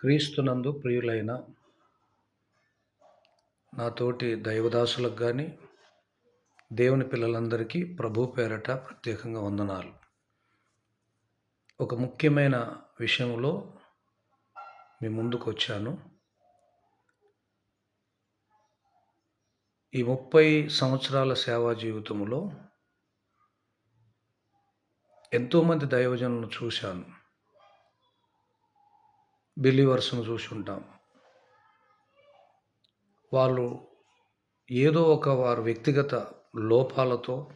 క్రీస్తునందు ప్రియులైన నా తోటి దైవదాసులకు కానీ దేవుని పిల్లలందరికీ ప్రభు పేరట ప్రత్యేకంగా వందనాలు. ఒక ముఖ్యమైన విషయంలో మీ ముందుకు వచ్చాను ఈ ముప్పై సంవత్సరాల సేవా జీవితంలో ఎంతోమంది దైవజనులను చూశాను. బిలీవర్స్ను చూసి ఉంటాం వాళ్ళు ఏదో ఒక వారు వ్యక్తిగత లోపాలతో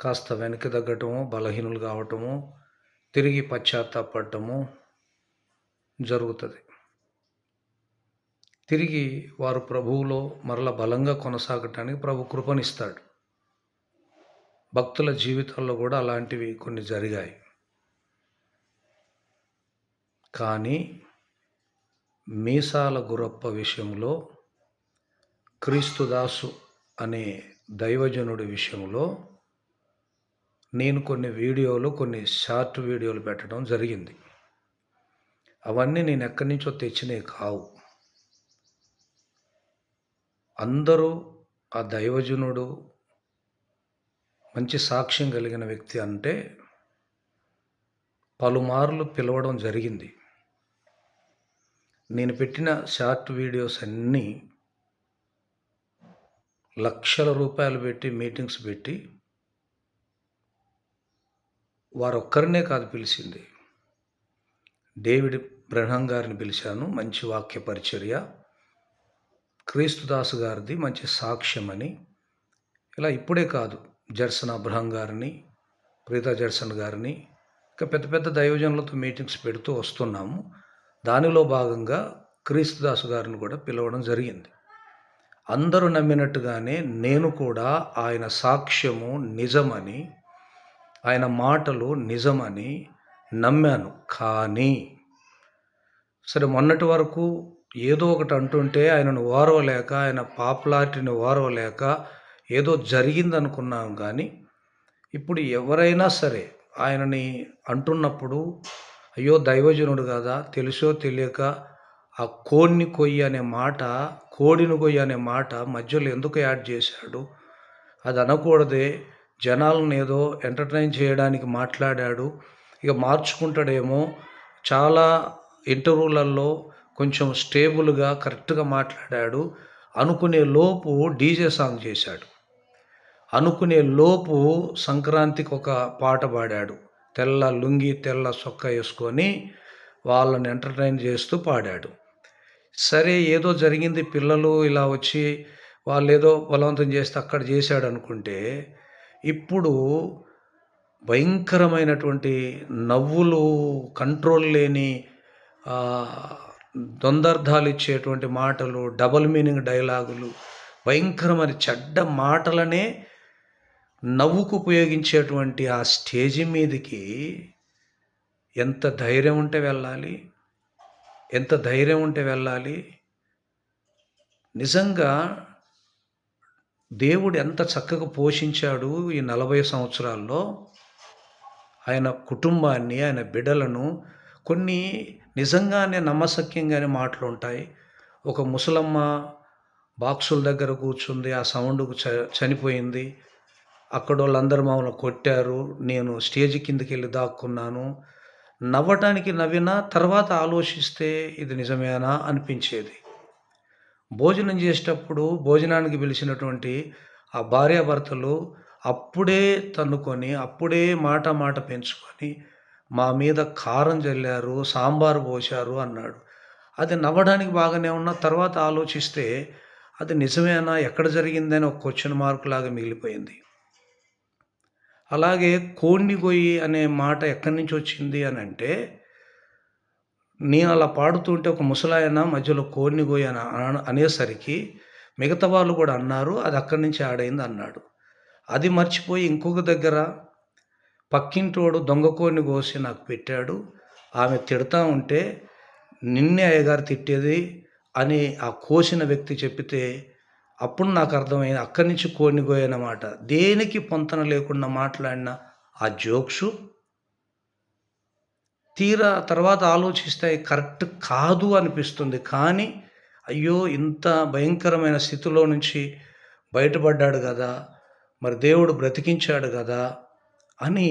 కాస్త వెనక్కి తగ్గటము బలహీనులు కావటము తిరిగి పశ్చాత్తాపడటము జరుగుతుంది. తిరిగి వారు ప్రభువులో మరల బలంగా కొనసాగటానికి ప్రభు కృపనిస్తాడు. భక్తుల జీవితాల్లో కూడా అలాంటివి కొన్ని జరిగాయి. కానీ మీసాల గురప్ప విషయంలో క్రీస్తుదాసు అనే దైవజనుడి విషయంలో నేను కొన్ని వీడియోలు కొన్ని షార్ట్ వీడియోలు పెట్టడం జరిగింది. అవన్నీ నేను ఎక్కడి నుంచో తెచ్చినవి కావు. అందరూ ఆ దైవజనుడు మంచి సాక్ష్యం కలిగిన వ్యక్తి అంటే పలుమార్లు పిలవడం జరిగింది. నేను పెట్టిన షార్ట్ వీడియోస్ అన్నీ లక్షల రూపాయలు పెట్టి మీటింగ్స్ పెట్టి వారొక్కరినే కాదు పిలిచింది. డేవిడ్ బ్రహ్మం గారిని పిలిచాను. మంచి వాక్య పరిచర్య. క్రీస్తుదాస్ గారిది మంచి సాక్ష్యమని ఇలా ఇప్పుడే కాదు జర్సన్ అబ్రహం గారిని ప్రీతా జర్సన్ గారిని ఇంకా పెద్ద పెద్ద దయోజనులతో మీటింగ్స్ పెడుతూ వస్తున్నాము. దానిలో భాగంగా క్రీస్తుదాసు గారిని కూడా పిలవడం జరిగింది. అందరూ నమ్మినట్టుగానే నేను కూడా ఆయన సాక్ష్యము నిజమని ఆయన మాటలు నిజమని నమ్మాను. కానీ సరే మొన్నటి వరకు ఏదో ఒకటి అంటుంటే ఆయనను ఓరవలేక ఆయన పాపులారిటీని ఓరవలేక ఏదో జరిగిందనుకున్నాం కానీ ఇప్పుడు ఎవరైనా సరే ఆయనని అంటున్నప్పుడు అయ్యో దైవజనుడు కదా? తెలుసో తెలియక ఆ కోడిని కొయ్యి అనే మాట కోడిని కొయ్యి అనే మాట మధ్యలో ఎందుకు యాడ్ చేశాడు? అది అనకూడదే. జనాలను ఏదో ఎంటర్టైన్ చేయడానికి మాట్లాడాడు. ఇక మార్చుకుంటాడేమో. చాలా ఇంటర్వ్యూలలో కొంచెం స్టేబుల్గా కరెక్ట్గా మాట్లాడాడు. అనుకునే లోపు డీజే సాంగ్ చేశాడు. అనుకునే లోపు సంక్రాంతికి ఒక పాట పాడాడు. తెల్ల లుంగి తెల్ల సొక్క వేసుకొని వాళ్ళని ఎంటర్టైన్ చేస్తూ పాడాడు. సరే ఏదో జరిగింది పిల్లలు ఇలా వచ్చి వాళ్ళు ఏదో బలవంతం చేస్తే అక్కడ చేశాడు అనుకుంటే ఇప్పుడు భయంకరమైనటువంటి నవ్వులు కంట్రోల్ లేని దొందర్ధాలు ఇచ్చేటువంటి మాటలు డబల్ మీనింగ్ డైలాగులు భయంకరమైన చెడ్డ మాటలనే నవ్వుకు ఉపయోగించేటువంటి ఆ స్టేజి మీదకి ఎంత ధైర్యం ఉంటే వెళ్ళాలి ఎంత ధైర్యం ఉంటే వెళ్ళాలి. నిజంగా దేవుడు ఎంత చక్కగా పోషించాడు ఈ నలభై సంవత్సరాల్లో. ఆయన కుటుంబాన్ని ఆయన బిడ్డలను కొన్ని నిజంగానే నమ్మసక్యంగానే మాటలు ఉంటాయి. ఒక ముసలమ్మ బాక్సుల దగ్గర కూర్చుంది ఆ సౌండ్కు చ చనిపోయింది. అక్కడ వాళ్ళందరూ మమ్మల్ని కొట్టారు. నేను స్టేజ్ కిందకి వెళ్ళి దాక్కున్నాను. నవ్వటానికి నవ్వినా తర్వాత ఆలోచిస్తే ఇది నిజమేనా అనిపించేది. భోజనం చేసేటప్పుడు భోజనానికి పిలిచినటువంటి ఆ భార్యాభర్తలు అప్పుడే తన్నుకొని అప్పుడే మాట మాట పెంచుకొని మా మీద కారం చల్లారు సాంబారు పోశారు అన్నాడు. అది నవ్వడానికి బాగానే ఉన్నా తర్వాత ఆలోచిస్తే అది నిజమేనా ఎక్కడ జరిగిందని ఒక క్వశ్చన్ మార్క్ లాగా మిగిలిపోయింది. అలాగే కోండిగొయ్యి గొయ్యి అనే మాట ఎక్కడి నుంచి వచ్చింది అని అంటే నేను అలా పాడుతుంటే ఒక ముసలాయన మధ్యలో కోడిని గొయ్యి అని అనేసరికి మిగతా వాళ్ళు కూడా అన్నారు అది అక్కడి నుంచి ఆడైంది అన్నాడు. అది మర్చిపోయి ఇంకొక దగ్గర పక్కింటోడు దొంగ కోడిని కోసి నాకు పెట్టాడు. ఆమె తిడతా ఉంటే నిన్నే అయ్యగారు తిట్టేది అని ఆ కోసిన వ్యక్తి చెప్పితే అప్పుడు నాకు అర్థమైంది అక్కడి నుంచి కోడిని కోయనమాట దేనికి పొంతన లేకుండా మాట్లాడిన ఆ జోక్సు? తీరా తర్వాత ఆలోచిస్తే కరెక్ట్ కాదు అనిపిస్తుంది. కానీ అయ్యో ఇంత భయంకరమైన స్థితిలో నుంచి బయటపడ్డాడు కదా మరి దేవుడు బ్రతికించాడు కదా అని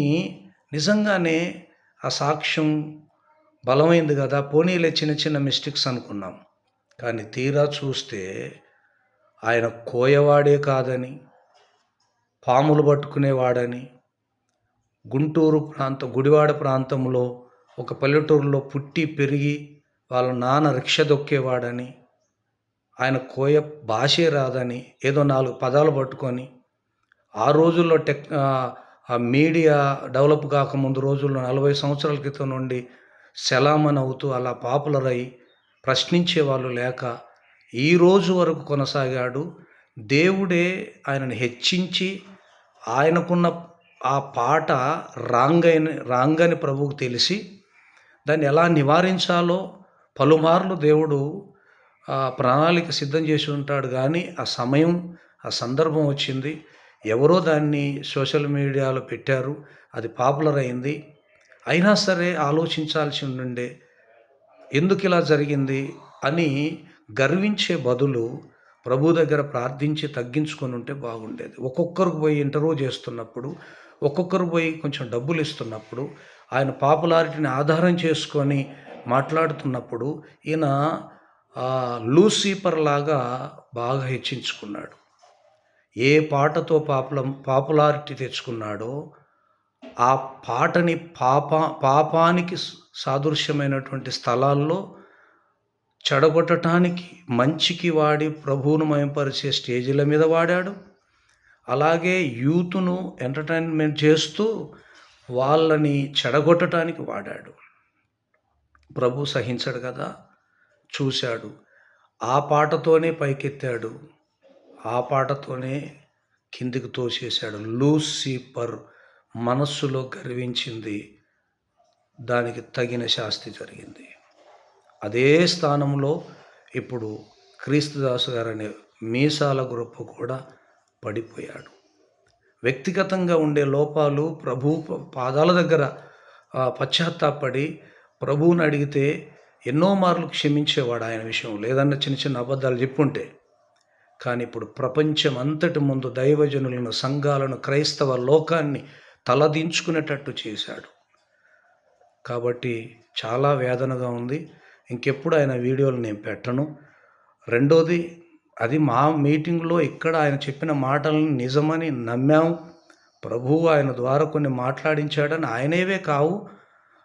నిజంగానే ఆ సాక్ష్యం బలమైంది కదా. పోనీలే చిన్న చిన్న మిస్టేక్స్ అనుకున్నాం. కానీ తీరా చూస్తే ఆయన కోయవాడే కాదని పాములు పట్టుకునేవాడని గుంటూరు ప్రాంతం గుడివాడ ప్రాంతంలో ఒక పల్లెటూరులో పుట్టి పెరిగి వాళ్ళ నాన్న రిక్ష దొక్కేవాడని ఆయన కోయ భాషే రాదని ఏదో నాలుగు పదాలు పట్టుకొని ఆ రోజుల్లో టెక్ ఆ మీడియా డెవలప్ కాకముందు రోజుల్లో నలభై సంవత్సరాల క్రితం నుండి సెలామన్ అవుతూ అలా పాపులర్ అయి ప్రశ్నించే వాళ్ళు లేక ఈ రోజు వరకు కొనసాగాడు. దేవుడే ఆయనను హెచ్చించి ఆయనకున్న ఆ పాట రాంగ్ అయిన రాంగ్ అని ప్రభువుకు తెలిసి దాన్ని ఎలా నివారించాలో పలుమార్లు దేవుడు ఆ ప్రణాళిక సిద్ధం చేసి ఉంటాడు. కానీ ఆ సమయం ఆ సందర్భం వచ్చింది. ఎవరో దాన్ని సోషల్ మీడియాలో పెట్టారు. అది పాపులర్ అయింది. అయినా సరే ఆలోచించాల్సి ఉండే ఎందుకు ఇలా జరిగింది అని గర్వించే బదులు ప్రభు దగ్గర ప్రార్థించి తగ్గించుకొని ఉంటే బాగుండేది. ఒక్కొక్కరికి పోయి ఇంటర్వ్యూ చేస్తున్నప్పుడు ఒక్కొక్కరు పోయి కొంచెం డబ్బులు ఇస్తున్నప్పుడు ఆయన పాపులారిటీని ఆధారం చేసుకొని మాట్లాడుతున్నప్పుడు ఈయన లూసీపర్ లాగా బాగా హెచ్చించుకున్నాడు. ఏ పాటతో పాపుల పాపులారిటీ తెచ్చుకున్నాడో ఆ పాటని పాప పాపానికి సాదృశ్యమైనటువంటి స్థలాల్లో చెడగొట్టడానికి మంచికి వాడి ప్రభువును మయంపరిచే స్టేజీల మీద వాడాడు. అలాగే యూత్ను ఎంటర్టైన్మెంట్ చేస్తూ వాళ్ళని చెడగొట్టడానికి వాడాడు. ప్రభు సహించాడు కదా? చూశాడు. ఆ పాటతోనే పైకెత్తాడు. ఆ పాటతోనే కిందికి తోసేశాడు. లూసిఫర్ మనస్సులో గర్వించింది. దానికి తగిన శాస్తి జరిగింది. అదే స్థానంలో ఇప్పుడు క్రీస్తుదాసు గారు అనే మీసాల గొప్ప కూడా పడిపోయాడు. వ్యక్తిగతంగా ఉండే లోపాలు ప్రభు పాదాల దగ్గర పశ్చాత్తాపడి ప్రభువుని అడిగితే ఎన్నో మార్లు క్షమించేవాడు ఆయన విషయం. లేదన్న చిన్న చిన్న అబద్ధాలు చెప్పుంటే. కానీ ఇప్పుడు ప్రపంచం అంతటి ముందు దైవజనులను సంఘాలను క్రైస్తవ లోకాన్ని తలదించుకునేటట్టు చేశాడు. కాబట్టి చాలా వేదనగా ఉంది. ఇంకెప్పుడు ఆయన వీడియోలు నేను పెట్టను. రెండోది అది మా మీటింగ్లో ఇక్కడ ఆయన చెప్పిన మాటలను నిజమని నమ్మాము ప్రభువు ఆయన ద్వారా కొన్ని మాట్లాడించాడని ఆయనేవే కావు.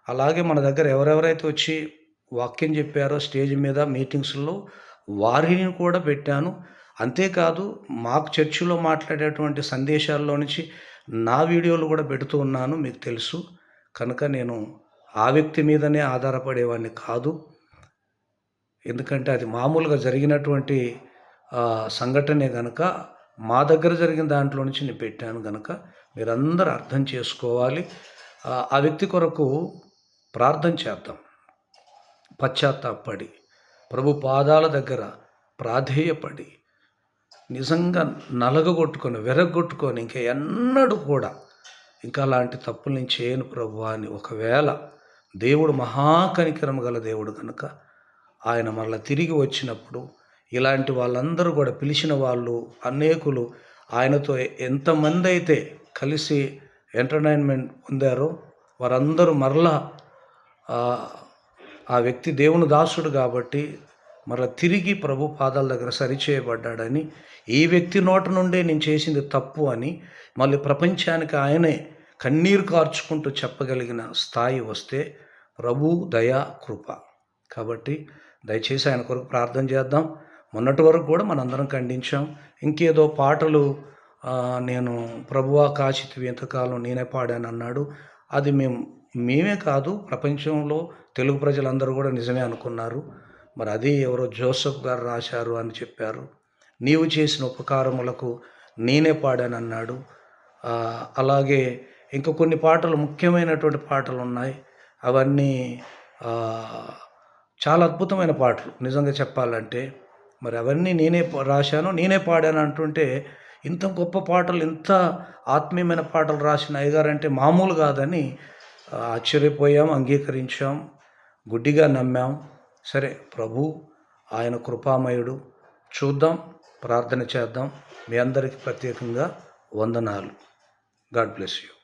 అలాగే మన దగ్గర ఎవరెవరైతే వచ్చి వాక్యం చెప్పారో స్టేజ్ మీద మీటింగ్స్లో వారిని కూడా పెట్టాను. అంతేకాదు మాకు చర్చిలో మాట్లాడేటువంటి సందేశాల్లో నుంచి నా వీడియోలు కూడా పెడుతూ ఉన్నాను మీకు తెలుసు. కనుక నేను ఆ వ్యక్తి మీదనే ఆధారపడేవాడిని కాదు. ఎందుకంటే అది మామూలుగా జరిగినటువంటి సంఘటనే కనుక మా దగ్గర జరిగిన దాంట్లో నుంచి నేను పెట్టాను కనుక మీరందరూ అర్థం చేసుకోవాలి. ఆ వ్యక్తి కొరకు ప్రార్థన చేద్దాం. పశ్చాత్తాపడి ప్రభు పాదాల దగ్గర ప్రాధేయపడి నిజంగా నలగగొట్టుకొని వెరగొట్టుకొని ఇంకా ఎన్నడూ కూడా ఇంకా అలాంటి తప్పులు నేను చేయను ప్రభు అని ఒకవేళ దేవుడు మహాకనికరం గల దేవుడు కనుక ఆయన మరల తిరిగి వచ్చినప్పుడు ఇలాంటి వాళ్ళందరూ కూడా పిలిచిన వాళ్ళు అనేకులు ఆయనతో ఎంతమంది అయితే కలిసి ఎంటర్టైన్మెంట్ పొందారో వారందరూ మరలా ఆ వ్యక్తి దేవుని దాసుడు కాబట్టి మరలా తిరిగి ప్రభు పాదాల దగ్గర సరిచేయబడ్డాడని ఈ వ్యక్తి నోట నుండే నేను చేసింది తప్పు అని మళ్ళీ ప్రపంచానికి ఆయనే కన్నీరు కార్చుకుంటూ చెప్పగలిగిన స్థాయి వస్తే ప్రభు దయా కృప. కాబట్టి దయచేసి ఆయన కొరకు ప్రార్థన చేద్దాం. మొన్నటి వరకు కూడా మనందరం ఖండించాం. ఇంకేదో పాటలు నేను ప్రభువా కాచితివి ఎంతకాలం నేనే పాడాను అన్నాడు. అది మేము మేమే కాదు ప్రపంచంలో తెలుగు ప్రజలందరూ కూడా నిజమే అనుకున్నారు. మరి అది ఎవరో జోసఫ్ గారు రాశారు అని చెప్పారు. నీవు చేసిన ఉపకారములకు నేనే పాడానన్నాడు అలాగే ఇంకా కొన్ని పాటలు ముఖ్యమైనటువంటి పాటలు ఉన్నాయి. అవన్నీ చాలా అద్భుతమైన పాటలు. నిజంగా చెప్పాలంటే మరి అవన్నీ నేనే రాశాను. నేనే పాడాను అంటుంటే ఇంత గొప్ప పాటలు ఇంత ఆత్మీయమైన పాటలు రాసిన అయ్యగారంటే మామూలు కాదని ఆశ్చర్యపోయాం అంగీకరించాం గుడ్డిగా నమ్మాం. సరే ప్రభు ఆయన కృపామయుడు చూద్దాం ప్రార్థన చేద్దాం. మీ అందరికీ ప్రత్యేకంగా వందనాలు. God bless you.